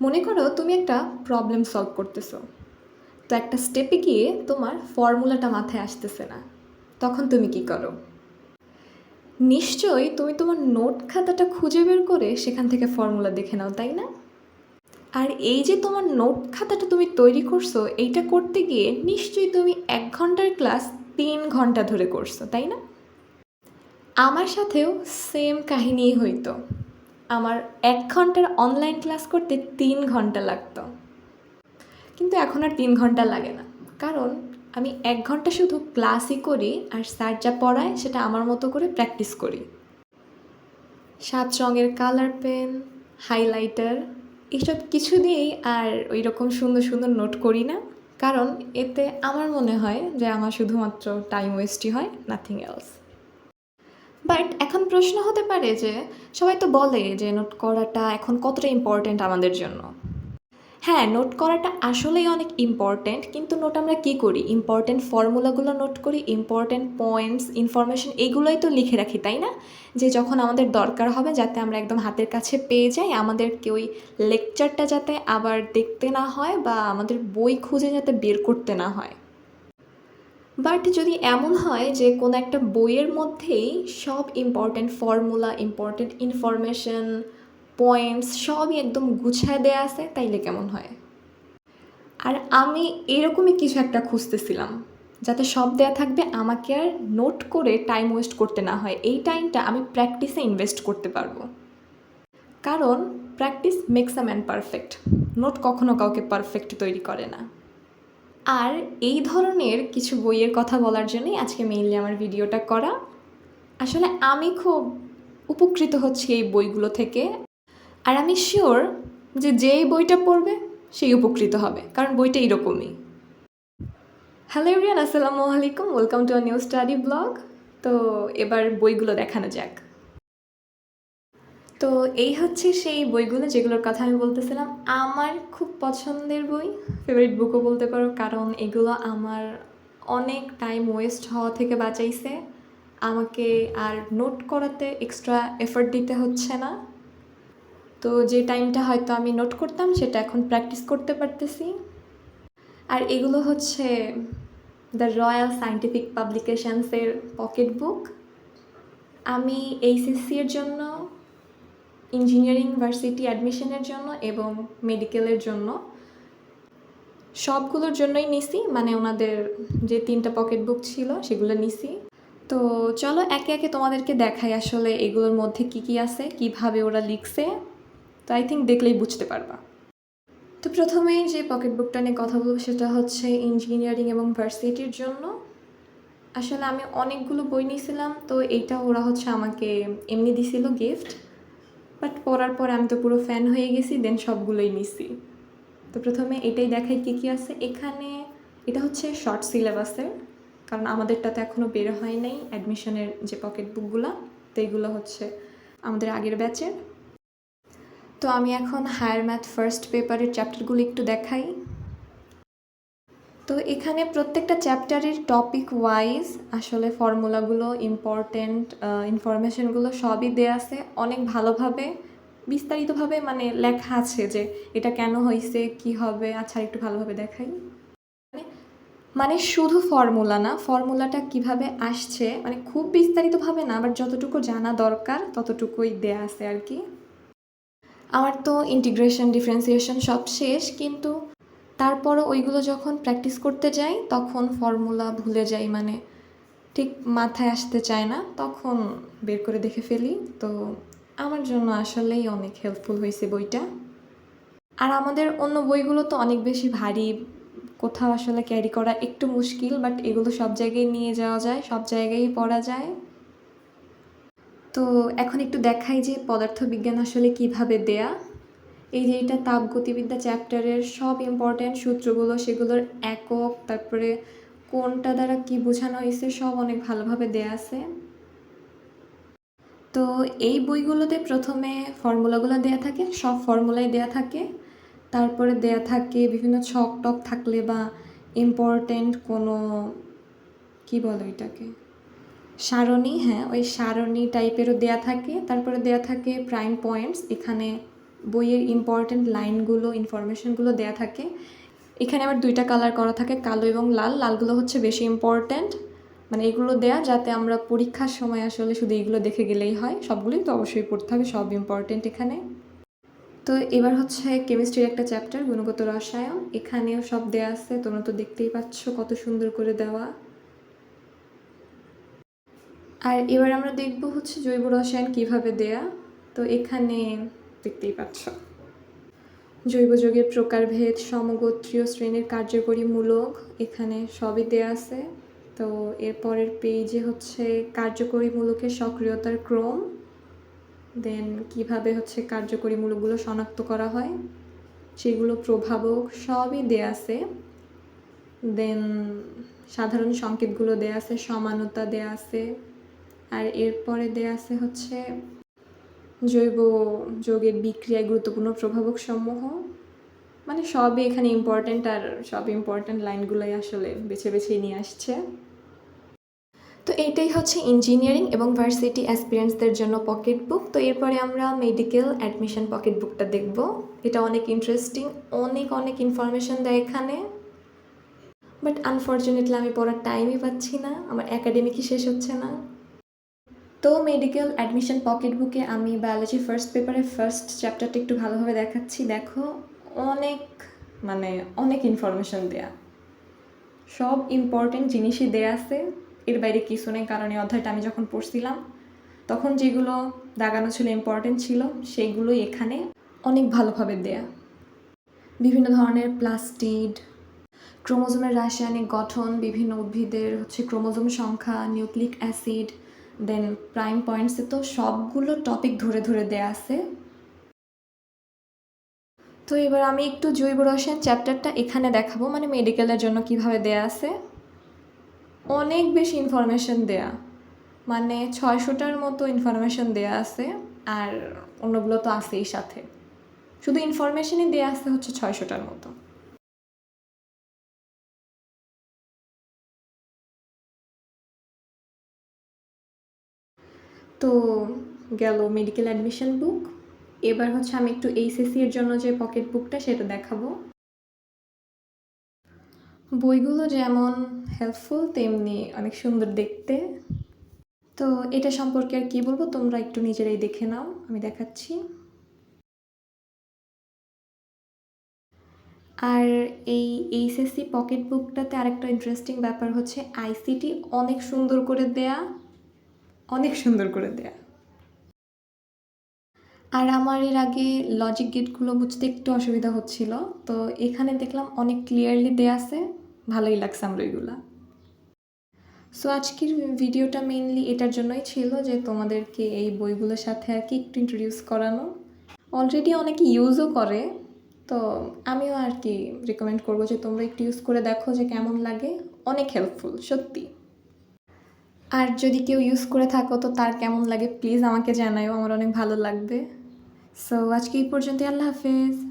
মনে করো তুমি একটা প্রবলেম সলভ করতেছো। তো একটা স্টেপে গিয়ে তোমার ফর্মুলাটা মাথায় আসতেছে না। তখন তুমি কি করো? নিশ্চয়ই তুমি তোমার নোট খাতাটা খুঁজে বের করে সেখান থেকে ফর্মুলা দেখে নাও, তাই না? আর এই যে তোমার নোট খাতাটা তুমি তৈরি করছ, এইটা করতে গিয়ে নিশ্চয়ই তুমি এক ঘণ্টার ক্লাস তিন ঘণ্টা ধরে করছ, তাই না? আমার সাথেও সেম কাহিনীই হইতো। আমার এক ঘণ্টার অনলাইন ক্লাস করতে তিন ঘণ্টা লাগতো। কিন্তু এখন আর তিন ঘণ্টা লাগে না। কারণ আমি এক ঘণ্টা শুধু ক্লাসই করি আর স্যার যা পড়ায় সেটা আমার মতো করে প্র্যাকটিস করি। সাত রঙের কালার পেন হাইলাইটার এসব কিছু দিয়েই আর ওই রকম সুন্দর সুন্দর নোট করি না। কারণ এতে আমার মনে হয় যে আমার শুধুমাত্র টাইম ওয়েস্টই হয় নাথিং এলস বাট এখন প্রশ্ন হতে পারে যে, সবাই তো বলে যে নোট করাটা এখন কতটা ইম্পর্ট্যান্ট আমাদের জন্য। হ্যাঁ নোট করাটা আসলেই অনেক ইম্পর্ট্যান্ট কিন্তু নোট আমরা কী করি? ইম্পর্ট্যান্ট ফর্মুলাগুলো নোট করি ইম্পর্ট্যান্ট পয়েন্টস ইনফরমেশন এগুলোই তো লিখে রাখি, তাই না? যে যখন আমাদের দরকার হবে যাতে আমরা একদম হাতের কাছে পেয়ে যাই আমাদেরকে ওই লেকচারটা যাতে আবার দেখতে না হয় বা আমাদের বই খুঁজে যাতে বের করতে না হয়। বাট যদি এমন হয় যে কোনো একটা বইয়ের মধ্যেই সব important formula important information points সবই একদম গুছায় দেয়া আছে, তাইলে কেমন হয়? আর আমি এরকমই কিছু একটা খুঁজতেছিলাম, যাতে সব দেয়া থাকবে, আমাকে আর নোট করে টাইম ওয়েস্ট করতে না হয়। এই টাইমটা আমি প্র্যাকটিসে ইনভেস্ট করতে পারব। কারণ practice makes a man perfect note কখনো কাউকে পারফেক্ট তৈরি করে না। আর এই ধরনের কিছু বইয়ের কথা বলার জন্যই আজকে মেইনলি আমার ভিডিওটা করা। আসলে আমি খুব উপকৃত হচ্ছি এই বইগুলো থেকে। আর আমি শিওর যে যেই বইটা পড়বে, সেই উপকৃত হবে, কারণ বইটা এরকমই হ্যালো এভরিয়ান আসসালামু আলাইকুম welcome to a new study blog তো এবার বইগুলো দেখানো যাক। তো এই হচ্ছে সেই বইগুলো যেগুলোর কথা আমি বলতেছিলাম। আমার খুব পছন্দের বই ফেভারিট বুকও বলতে পারো, কারণ এগুলো আমার অনেক টাইম ওয়েস্ট হওয়া থেকে বাঁচাইছে। আমাকে আর নোট করাতে এক্সট্রা এফোর্ট দিতে হচ্ছে না। তো যে টাইমটা হয়তো আমি নোট করতাম, সেটা এখন প্র্যাকটিস করতে পারতেছি। আর এগুলো হচ্ছে দ্য রয়্যাল সায়েন্টিফিক পাবলিকেশনসের পকেট বুক আমি এইচএসসি এর জন্য ইঞ্জিনিয়ারিং ভার্সিটি অ্যাডমিশনের জন্য এবং মেডিকেলের জন্য। সবগুলোর জন্যই নিছি মানে ওনাদের যে তিনটা পকেট বুক ছিল সেগুলো নিছি। তো চলো একে একে তোমাদেরকে দেখাই আসলে এগুলোর মধ্যে কি কি আছে, কীভাবে ওরা লিখছে। তো আই থিঙ্ক দেখলেই বুঝতে পারবা। তো প্রথমেই যে পকেট বুকটা নিয়ে কথা বলব সেটা হচ্ছে ইঞ্জিনিয়ারিং এবং ভার্সিটির জন্য। আসলে আমি অনেকগুলো বই নিয়েছিলাম, তো এইটা ওরা হচ্ছে আমাকে এমনি দিছিল গিফট। বাট পড়ার পর আমি তো পুরো ফ্যান হয়ে গেছি দেন সবগুলোই নিছি। তো প্রথমে এটাই দেখাই কী কী আছে। এখানে এটা হচ্ছে শর্ট সিলেবাসের কারণ আমাদেরটা তো এখনও বের হয় নাই অ্যাডমিশনের যে পকেট বুকগুলো তো এইগুলো হচ্ছে আমাদের আগের ব্যাচের তো আমি এখন হায়ার ম্যাথ ফার্স্ট পেপারের চ্যাপ্টারগুলো একটু দেখাই। তো এখানে প্রত্যেকটা চ্যাপ্টারের টপিক ওয়াইজ আসলে ফর্মুলাগুলো ইম্পর্টেন্ট ইনফরমেশনগুলো সবই দেয়া আছে। অনেক ভালোভাবে, বিস্তারিতভাবে মানে লেখা আছে যে এটা কেন হয়েছে কি হবে। আচ্ছা একটু ভালোভাবে দেখাই। মানে শুধু ফর্মুলা না, ফর্মুলাটা কীভাবে আসছে মানে খুব বিস্তারিতভাবে না আবার যতটুকু জানা দরকার, ততটুকুই দেয়া আছে আর কি। আমার তো ইন্টিগ্রেশন ডিফারেন্সিয়েশন সব শেষ, কিন্তু তারপরও ওইগুলো যখন প্র্যাকটিস করতে যাই, তখন ফর্মুলা ভুলে যাই মানে ঠিক মাথায় আসতে চায় না, তখন বের করে দেখে ফেলি। তো আমার জন্য আসলেই অনেক হেল্পফুল হয়েছে বইটা। আর আমাদের অন্য বইগুলো তো অনেক বেশি ভারী, কোথাও আসলে ক্যারি করা একটু মুশকিল বাট এগুলো সব জায়গায় নিয়ে যাওয়া যায়, সব জায়গায় পড়া যায়। তো এখন একটু দেখাই যে পদার্থবিজ্ঞান আসলে কীভাবে দেয়া। এই যে এটা তাপগতিবিদ্যা চ্যাপ্টারের সব ইম্পর্ট্যান্ট সূত্রগুলো, সেগুলোর একক, তারপরে কোনটা দ্বারা কি বোঝানো হয়েছে, সব অনেক ভালোভাবে দেয়া আছে। তো এই বইগুলোতে প্রথমে ফর্মুলাগুলো দেয়া থাকে, সব ফর্মুলাই দেয়া থাকে। তারপরে দেয়া থাকে বিভিন্ন ছক টক থাকলে বা ইম্পর্টেন্ট কোনো, কি বলো এটাকে সারণী হ্যাঁ ওই সারণী টাইপেরও দেয়া থাকে। তারপরে দেয়া থাকে প্রাইম পয়েন্টস এখানে বইয়ের ইম্পর্ট্যান্ট লাইনগুলো ইনফরমেশনগুলো দেয়া থাকে। এখানে আবার দুইটা কালার করা থাকে, কালো এবং লাল। লালগুলো হচ্ছে বেশি ইম্পর্ট্যান্ট মানে এগুলো দেয়া যাতে আমরা পরীক্ষার সময় আসলে শুধু এইগুলো দেখে গেলেই হয়। সবগুলোই তো অবশ্যই পড়তে হবে, সব ইম্পর্ট্যান্ট এখানে। তো এবার হচ্ছে কেমিস্ট্রির একটা চ্যাপ্টার গুণগত রসায়ন। এখানেও সব দেয়া আছে, তোমরা তো দেখতেই পাচ্ছ কত সুন্দর করে দেওয়া। আর এবার আমরা দেখব হচ্ছে জৈব রসায়ন কীভাবে দেয়া। তো এখানে দেখতেই পাচ্ছ। জৈব যৌগের প্রকারভেদ, সমগোত্রীয় শ্রেণির কার্যকরী মূলক এখানে সবই দেয়া আছে। তো এরপরের পেজে হচ্ছে কার্যকরী মূলকের সক্রিয়তার ক্রম দেন কীভাবে হচ্ছে কার্যকরী মূলকগুলো শনাক্ত করা হয়, সেগুলো প্রভাবক সবই দেয়া আছে। দেন সাধারণ সংকেতগুলো দেয়া আছে, সমানতা দেয়া আছে। আর এরপরে দেয়া আছে হচ্ছে জৈব যৌগের বিক্রিয়ায় গুরুত্বপূর্ণ প্রভাবক সমূহ। মানে সবই এখানে ইম্পর্ট্যান্ট আর সব ইম্পর্ট্যান্ট লাইনগুলোই আসলে বেছে বেছে নিয়ে আসছে। তো এইটাই হচ্ছে ইঞ্জিনিয়ারিং এবং ভার্সিটি অ্যাসপিরেন্টসদের জন্য পকেট বুক তো এরপরে আমরা মেডিকেল অ্যাডমিশন পকেট বুকটা দেখব। এটা অনেক ইন্টারেস্টিং অনেক অনেক ইনফরমেশন দেয় এখানে। বাট আনফর্চুনেটলি আমি পড়ার টাইমই পাচ্ছি না, আমার একাডেমিকই শেষ হচ্ছে না। তো মেডিকেল অ্যাডমিশন পকেট বুকে আমি বায়োলজি ফার্স্ট পেপারে ফার্স্ট চ্যাপ্টারটা একটু ভালোভাবে দেখাচ্ছি। দেখো, অনেক মানে অনেক ইনফরমেশন দেয়া। সব ইম্পর্টেন্ট জিনিসই দেয়া আছে। এর বাইরে কিছু নেই, কারণ এই অধ্যায়টা আমি যখন পড়ছিলাম, তখন যেগুলো দাগানো ছিল ইম্পর্টেন্ট ছিল, সেইগুলোই এখানে অনেক ভালোভাবে দেয়া। বিভিন্ন ধরনের প্লাস্টিড ক্রোমোজোমের রাসায়নিক গঠন, বিভিন্ন উদ্ভিদের হচ্ছে ক্রোমোজোম সংখ্যা নিউক্লিক অ্যাসিড দেন প্রাইম পয়েন্টসে তো সবগুলো টপিক ধরে ধরে দেয়া আছে। তো এবার আমি একটু জৈব রসায়ন চ্যাপ্টারটা এখানে দেখাবো মানে মেডিকেলের জন্য কীভাবে দেয়া আছে। অনেক বেশি ইনফরমেশন দেয়া। মানে ছয়শোটার মতো ইনফরমেশন দেয়া আছে, আর অন্যগুলো তো আছেই সাথে। শুধু ইনফরমেশনই দেয়া আছে হচ্ছে ছয়শোটার মতো। তো গেল মেডিকেল অ্যাডমিশন বুক এবার হচ্ছে আমি একটু এইচএসসি এর জন্য যে পকেট বুকটা সেটা দেখাবো। বইগুলো যেমন হেল্পফুল তেমনি অনেক সুন্দর দেখতে। তো এটা সম্পর্কে আর কি বলব? তোমরা একটু নিজেরাই দেখে নাও, আমি দেখাচ্ছি। আর এই এইচএসসি পকেট বুকটাতে আরেকটা ইন্টারেস্টিং ব্যাপার হচ্ছে আইসিটি অনেক সুন্দর করে দেয়া। অনেক সুন্দর করে দেয়া। আর আমার এর আগে লজিক গেটগুলো বুঝতে একটু অসুবিধা হচ্ছিল, তো এখানে দেখলাম অনেক ক্লিয়ারলি দেয়া আছে, ভালোই লাগছে আমরা এগুলা। সো আজকের ভিডিওটা মেইনলি এটার জন্যই ছিল যে তোমাদেরকে এই বইগুলোর সাথে আর কি একটু ইন্ট্রোডিউস করানো। অলরেডি অনেকে ইউজও করে, তো আমিও আর কি রেকমেন্ড করব যে তোমরা একটু ইউজ করে দেখো যে কেমন লাগে, অনেক হেল্পফুল সত্যি। আর যদি কেউ ইউজ করে থাকো তো তার কেমন লাগে? প্লিজ আমাকে জানাইও আমার অনেক ভালো লাগবে। সো আজকে এই পর্যন্ত আল্লাহ হাফেজ।